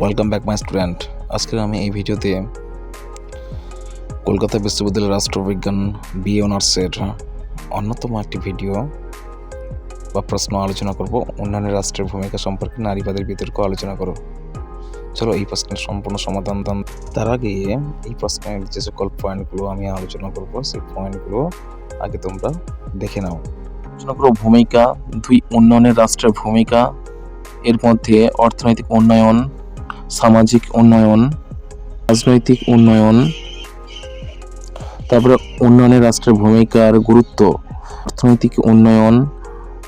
Welcome back my student আজকে আমি এই ভিডিওতে কলকাতা বিশ্ববিদ্যালয়ের রাষ্ট্রবিজ্ঞান বিএ অনার্সের অন্যতম একটি ভিডিও বা প্রশ্ন আলোচনা করব। উন্নয়নের রাষ্ট্রের ভূমিকা সম্পর্কে নারীবাদের বিতর্ক আলোচনা করো চলো এই প্রশ্নের সম্পূর্ণ সমাধান দান। তার আগে এই প্রশ্নের যে সকল পয়েন্টগুলো আমি আলোচনা করব, সেই পয়েন্টগুলো আগে তোমরা দেখে নাও। আলোচনা ভূমিকা, দুই, উন্নয়নের রাষ্ট্রের ভূমিকা, এর মধ্যে অর্থনৈতিক উন্নয়ন সামাজিক উন্নয়ন, রাজনৈতিক উন্নয়ন, তারপরে উন্নয়নে রাষ্ট্রের ভূমিকার গুরুত্ব, অর্থনৈতিক উন্নয়ন,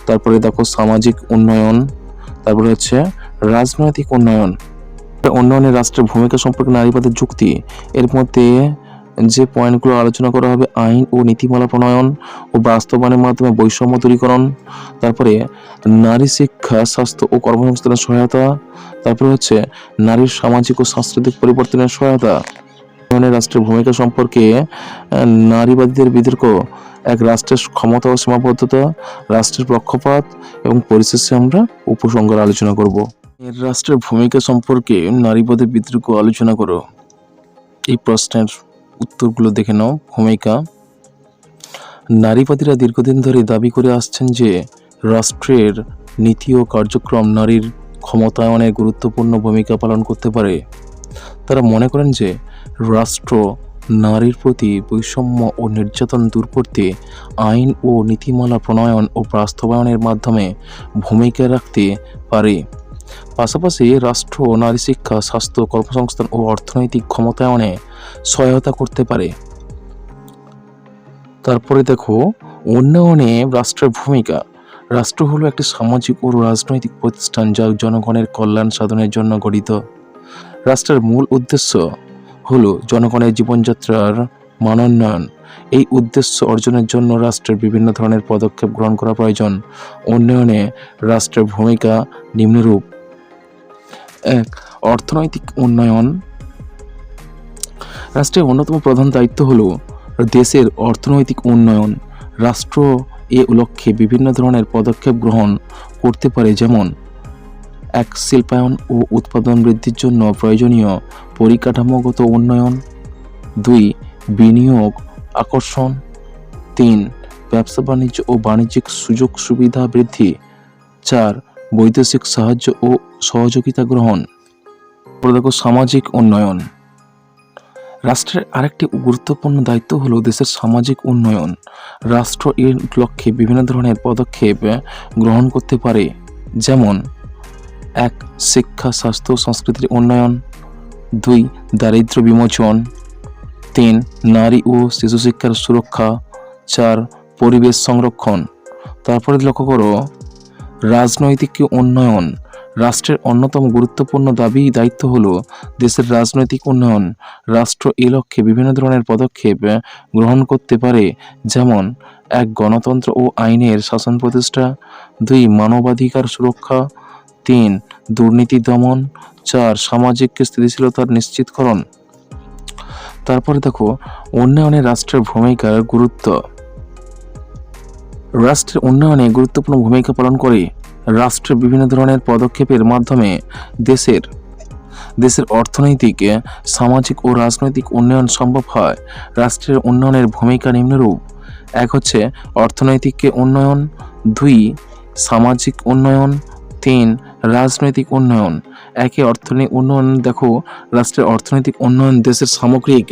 তারপরে দেখো সামাজিক উন্নয়ন, তারপরে হচ্ছে রাজনৈতিক উন্নয়ন। উন্নয়নের রাষ্ট্রের ভূমিকা সম্পর্কে নারীবাদের যুক্তি, এর মধ্যে যে পয়েন্টগুলো আলোচনা করা হবে, আইন ও নীতিমালা প্রণয়ন ও বাস্তবায়নের মাধ্যমে বৈষম্য দূরীকরণ, তারপরে নারী শিক্ষা, স্বাস্থ্য ও কর্মসংস্থানের সহায়তা, তারপরে হচ্ছে নারীর সামাজিক ও সাংস্কৃতিক পরিবর্তনের সহায়তা। রাষ্ট্রের ভূমিকা সম্পর্কে নারীবাদীদের বিতর্ক, এক রাষ্ট্রের ক্ষমতা ও সীমাবদ্ধতা, রাষ্ট্রের পক্ষপাত এবং পরিশেষে আমরা উপসংহার আলোচনা করব। এর রাষ্ট্রের ভূমিকা সম্পর্কে নারীবাদের বিতর্ক আলোচনা করো। এই প্রশ্নের উত্তরগুলো দেখে নাও। ভূমিকা, নারীবাদীরা দীর্ঘদিন ধরে দাবি করে আসছেন যে রাষ্ট্রের নীতি ও কার্যক্রম নারীর ক্ষমতায়নে গুরুত্বপূর্ণ ভূমিকা পালন করতে পারে। তারা মনে করেন যে রাষ্ট্র নারীর প্রতি বৈষম্য ও নির্যাতন দূর করতে আইন ও নীতিমালা প্রণয়ন ও বাস্তবায়নের মাধ্যমে ভূমিকা রাখতে পারে। পাশাপাশি রাষ্ট্র, নারী শিক্ষা, স্বাস্থ্য, কর্মসংস্থান ও অর্থনৈতিক ক্ষমতায়নে সহায়তা করতে পারে। তারপরে দেখো, উন্নয়নে রাষ্ট্রের ভূমিকা। রাষ্ট্র হলো একটি সামাজিক ও রাজনৈতিক প্রতিষ্ঠান যা জনগণের কল্যাণ সাধনের জন্য গঠিত। রাষ্ট্রের মূল উদ্দেশ্য হলো জনগণের জীবনযাত্রার মানোন্নয়ন এই উদ্দেশ্য অর্জনের জন্য রাষ্ট্রের বিভিন্ন ধরনের পদক্ষেপ গ্রহণ করা প্রয়োজন। উন্নয়নে রাষ্ট্রের ভূমিকা নিম্নরূপ। এক, অর্থনৈতিক উন্নয়ন। রাষ্ট্রের অন্যতম প্রধান দায়িত্ব হলো দেশের অর্থনৈতিক উন্নয়ন। রাষ্ট্র এ লক্ষ্যে বিভিন্ন ধরনের পদক্ষেপ গ্রহণ করতে পারে, যেমন এক, শিল্পায়ন ও উৎপাদন বৃদ্ধির জন্য প্রয়োজনীয় পরিকাঠামোগত উন্নয়ন। দুই, বিনিয়োগ, আকর্ষণ। তিন ব্যবসা বাণিজ্য ও বাণিজ্যিক সুযোগ সুবিধা বৃদ্ধি। চার বৈদেশিক সাহায্য ও সহযোগিতা গ্রহণ দেখো সামাজিক উন্নয়ন। রাষ্ট্রের আরেকটি গুরুত্বপূর্ণ দায়িত্ব হলো দেশের সামাজিক উন্নয়ন। রাষ্ট্র এর লক্ষ্যে বিভিন্ন ধরনের পদক্ষেপ গ্রহণ করতে পারে, যেমন, এক, শিক্ষা, স্বাস্থ্য, সংস্কৃতির উন্নয়ন। দুই, দারিদ্র্য বিমোচন। তিন, নারী ও শিশু শিক্ষার সুরক্ষা। চার, পরিবেশ সংরক্ষণ। তারপরে লক্ষ্য করো রাজনৈতিক উন্নয়ন। রাষ্ট্রের অন্যতম গুরুত্বপূর্ণ দাবি, দায়িত্ব হলো দেশের রাজনৈতিক উন্নয়ন। রাষ্ট্র এ লক্ষ্যে বিভিন্ন ধরনের পদক্ষেপ গ্রহণ করতে পারে, যেমন এক, গণতন্ত্র ও আইনের শাসন প্রতিষ্ঠা। দুই, মানবাধিকার সুরক্ষা। তিন, দুর্নীতি দমন। চার, সামাজিক স্থিতিশীলতার নিশ্চিতকরণ। তারপরে দেখো, উন্নয়নে রাষ্ট্রের ভূমিকার গুরুত্ব। রাষ্ট্রের উন্নয়নে গুরুত্বপূর্ণ ভূমিকা পালন করে রাষ্ট্রের বিভিন্ন ধরনের পদক্ষেপের মাধ্যমে দেশের দেশের অর্থনৈতিক, সামাজিক ও রাজনৈতিক উন্নয়ন সম্ভব হয়। রাষ্ট্রের উন্নয়নের ভূমিকা নিম্নরূপ। এক হচ্ছে অর্থনৈতিক উন্নয়ন, দুই সামাজিক উন্নয়ন, তিন রাজনৈতিক উন্নয়ন। একে অর্থনৈতিক উন্নয়ন, দেখো, রাষ্ট্রের অর্থনৈতিক উন্নয়ন দেশের সামগ্রিক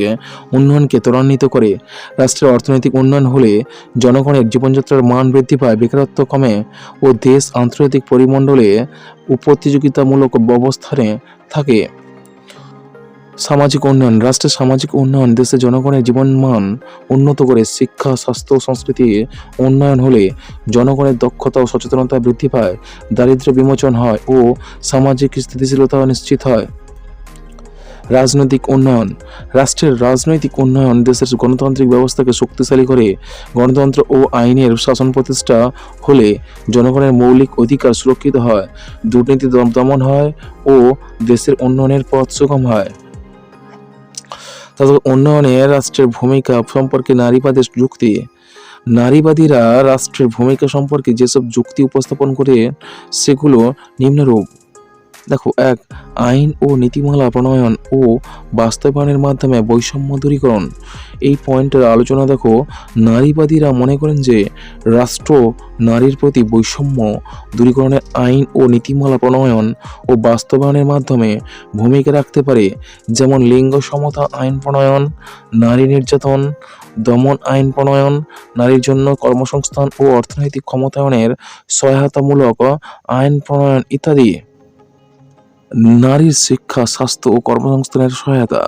উন্নয়নকে ত্বরান্বিত করে। রাষ্ট্রের অর্থনৈতিক উন্নয়ন হলে জনগণের জীবনযাত্রার মান বৃদ্ধি পায়। বেকারত্ব কমে ও দেশ আন্তর্জাতিক পরিমণ্ডলে প্রতিযোগিতামূলক অবস্থানে থাকে। সামাজিক উন্নয়ন, রাষ্ট্রের সামাজিক উন্নয়ন, দেশের জনগণের জীবনমান উন্নত করে শিক্ষা, স্বাস্থ্য সংস্কৃতি উন্নয়ন হলে জনগণের দক্ষতা ও সচেতনতা বৃদ্ধি পায়, দারিদ্র্য বিমোচন হয় ও সামাজিক স্থিতিশীলতা নিশ্চিত হয়। রাজনৈতিক উন্নয়ন, রাষ্ট্রের রাজনৈতিক উন্নয়ন দেশের গণতান্ত্রিক ব্যবস্থাকে শক্তিশালী করে গণতন্ত্র ও আইনের শাসন প্রতিষ্ঠা হলে জনগণের মৌলিক অধিকার সুরক্ষিত হয়, দুর্নীতি দম- দমন হয় ও দেশের উন্নয়নের পথ সুগম হয়। তাদের উন্নয়নে রাষ্ট্রের ভূমিকা সম্পর্কে নারীবাদের যুক্তি। নারীবাদীরা রাষ্ট্রের ভূমিকা সম্পর্কে যেসব যুক্তি উপস্থাপন করে, সেগুলো নিম্নরূপ। দেখো, এক, আইন ও নীতিমালা প্রণয়ন ও বাস্তবায়নের মাধ্যমে বৈষম্য দূরীকরণ। এই পয়েন্টের আলোচনা দেখো, নারীবাদীরা মনে করেন যে রাষ্ট্র নারীর প্রতি বৈষম্য দূরীকরণের আইন ও নীতিমালা প্রণয়ন ও বাস্তবায়নের মাধ্যমে ভূমিকা রাখতে পারে। যেমন লিঙ্গ সমতা আইন প্রণয়ন, নারী নির্যাতন, দমন আইন প্রণয়ন, নারীর জন্য কর্মসংস্থান ও অর্থনৈতিক ক্ষমতায়নের সহায়তামূলক আইন প্রণয়ন ইত্যাদি। নারীর শিক্ষা, স্বাস্থ্য ও কর্মসংস্থানের সহায়তা।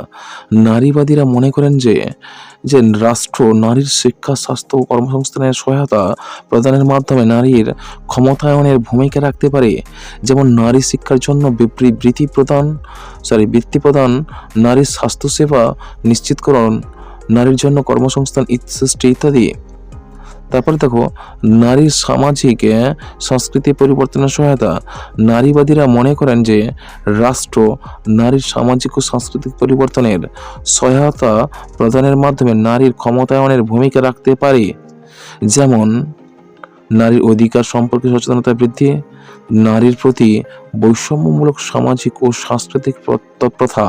নারীবাদীরা মনে করেন যে যে রাষ্ট্র নারীর শিক্ষা, স্বাস্থ্য ও কর্মসংস্থানের সহায়তা প্রদানের মাধ্যমে নারীর ক্ষমতায়নের ভূমিকা রাখতে পারে। যেমন নারী শিক্ষার জন্য বৃত্তি প্রদান সরি বৃত্তি প্রদান, নারীর স্বাস্থ্যসেবা নিশ্চিতকরণ, নারীর জন্য কর্মসংস্থান সৃষ্টি ইত্যাদি। তারপরে দেখো নারীর সামাজিক সংস্কৃতি পরিবর্তনের সহায়তা। নারীবাদীরা মনে করেন যে, রাষ্ট্র নারীর সামাজিক ও সাংস্কৃতিক পরিবর্তনের সহায়তা প্রদানের মাধ্যমে নারীর ক্ষমতায়নের ভূমিকা রাখতে পারে। যেমন, নারীর অধিকার সম্পর্কে সচেতনতা বৃদ্ধি, নারীর প্রতি বৈষম্যমূলক সামাজিক ও সাংস্কৃতিক প্রথা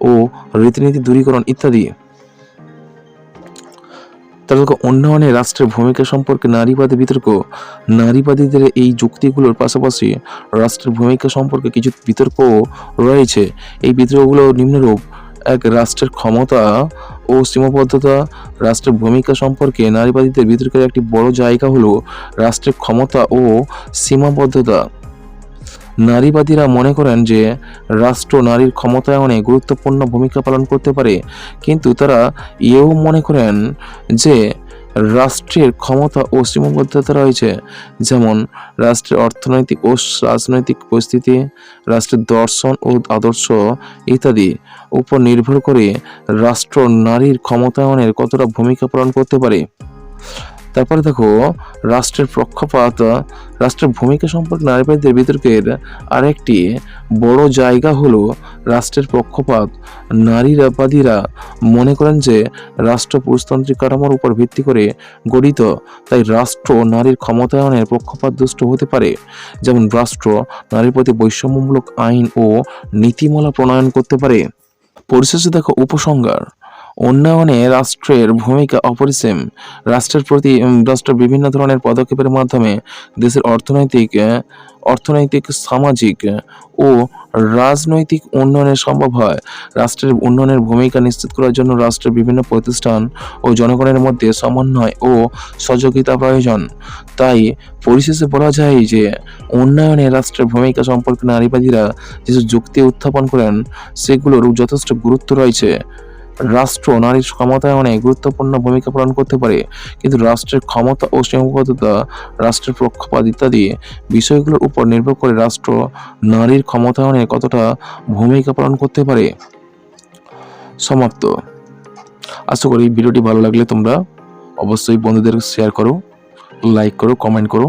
ও রীতিনীতি দূরীকরণ ইত্যাদি। দেখো, উন্নয়নে রাষ্ট্রের ভূমিকা সম্পর্কে নারীবাদী বিতর্ক নারীবাদীদের এই যুক্তিগুলোর পাশাপাশি রাষ্ট্রের ভূমিকা সম্পর্কে কিছু বিতর্কও রয়েছে। এই বিতর্কগুলো নিম্নরূপ। এক রাষ্ট্রের ক্ষমতা ও সীমাবদ্ধতা। রাষ্ট্রের ভূমিকা সম্পর্কে নারীবাদীদের বিতর্কের একটি বড় জায়গা হলো রাষ্ট্রের ক্ষমতা ও সীমাবদ্ধতা। নারীবাদীরা মনে করেন যে রাষ্ট্র নারীর ক্ষমতায়নে গুরুত্বপূর্ণ ভূমিকা পালন করতে পারে, কিন্তু তারা এও মনে করেন যে রাষ্ট্রের ক্ষমতা ও সীমাবদ্ধতা রয়েছে। যেমন, রাষ্ট্রের অর্থনৈতিক ও রাজনৈতিক পরিস্থিতি, রাষ্ট্রের দর্শন ও আদর্শ ইত্যাদি উপর নির্ভর করে রাষ্ট্র নারীর ক্ষমতায়নের কতটা ভূমিকা পালন করতে পারে। তারপরে দেখো, রাষ্ট্রের পক্ষপাত রাষ্ট্রের ভূমিকা সম্পর্কে নারীবাদীদের বিতর্কের আরেকটি বড় জায়গা হলো রাষ্ট্রের পক্ষপাত নারীবাদীরা মনে করেন যে রাষ্ট্র পুরুষতান্ত্রিক কাঠামোর উপর ভিত্তি করে গঠিত, তাই রাষ্ট্র নারীর ক্ষমতায়নের পক্ষপাত দুষ্ট হতে পারে। যেমন রাষ্ট্র নারীর প্রতি বৈষম্যমূলক আইন ও নীতিমালা প্রণয়ন করতে পারে। পরিশেষে দেখো উপসংহার। উন্নয়নে রাষ্ট্রের ভূমিকা অপরিসীম। রাষ্ট্রের প্রতি উম, রাষ্ট্রের বিভিন্ন ধরনের পদক্ষেপের মাধ্যমে দেশের অর্থনৈতিক অর্থনৈতিক সামাজিক ও রাজনৈতিক উন্নয়নের সম্ভব হয়। রাষ্ট্রের উন্নয়নের ভূমিকা নিশ্চিত করার জন্য রাষ্ট্রের বিভিন্ন প্রতিষ্ঠান ও জনগণের মধ্যে সমন্বয় ও সহযোগিতা প্রয়োজন। তাই পরিশেষে বলা যায় যে উন্নয়নে রাষ্ট্রের ভূমিকা সম্পর্কে নারীবাদীরা যেসব যুক্তি উত্থাপন করেন সেগুলোর যথেষ্ট গুরুত্ব রয়েছে। রাষ্ট্র নারীর ক্ষমতায়নে গুরুত্বপূর্ণ ভূমিকা পালন করতে পারে। কিন্তু রাষ্ট্রের ক্ষমতা ও সীমাবদ্ধতা, রাষ্ট্রের পক্ষপাত ইত্যাদি বিষয়গুলোর উপর নির্ভর করে রাষ্ট্র নারীর ক্ষমতায়নে কতটা ভূমিকা পালন করতে পারে। সমাপ্ত। আশা করি ভিডিওটি ভালো লাগলে তোমরা অবশ্যই বন্ধুদের শেয়ার করো, লাইক করো, কমেন্ট করো।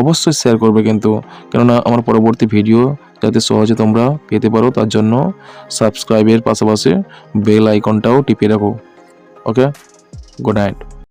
অবশ্যই শেয়ার করবে কিন্তু। কেননা আমার পরবর্তী ভিডিও যাতে সহজে তোমরা পেতে পারো, তার জন্য সাবস্ক্রাইবের পাশাপাশি বেল আইকনটাও টিপে রাখো। Okay good night